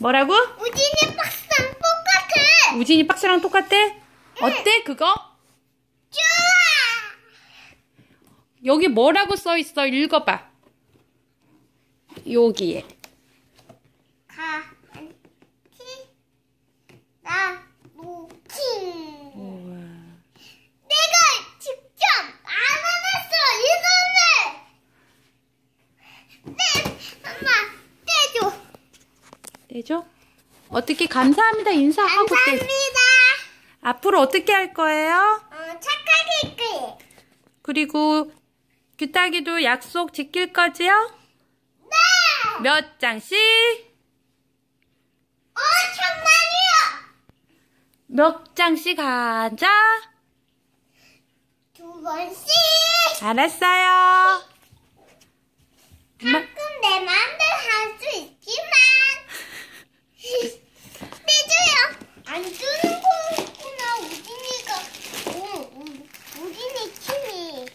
뭐라고? 우진이 박스랑 똑같아. 우진이 박스랑 똑같아? 어때 그거? 좋아. 여기 뭐라고 써 있어? 읽어봐. 여기에. 가. 티. 나. 무킹. 내가 직접 만들었어 이거는. 네, 엄마 떼줘. 떼줘? 어떻게 감사합니다 인사하고 떼. 감사합니다. 앞으로 어떻게 할 거예요? 어, 착하게 끌. 그리고 규탁이도 약속 지킬 거지요? 네. 몇 장씩? 엄청 많이요. 몇 장씩 하자. 두 번씩. 알았어요. 엄마, 가끔 내 마음대로 할 수 있지만 떼줘요. 안 주는 거구나 우진이가. 오, 우- 우진이 팀이.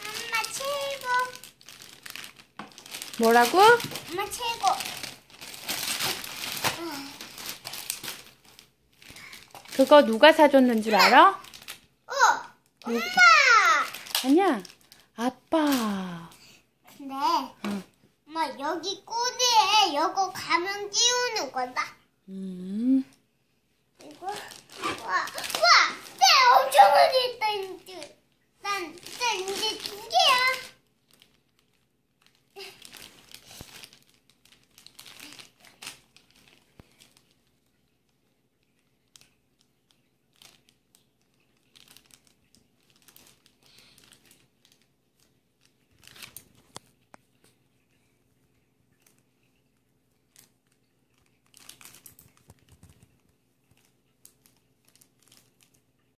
엄마 최고. 뭐라고? 엄마 최고. 그거 누가 사줬는 줄 알아? 어, 엄마. 아니야. 아빠. 근데 응. 엄마 여기 꼬리에 요거 가면 끼우는 거다. 음.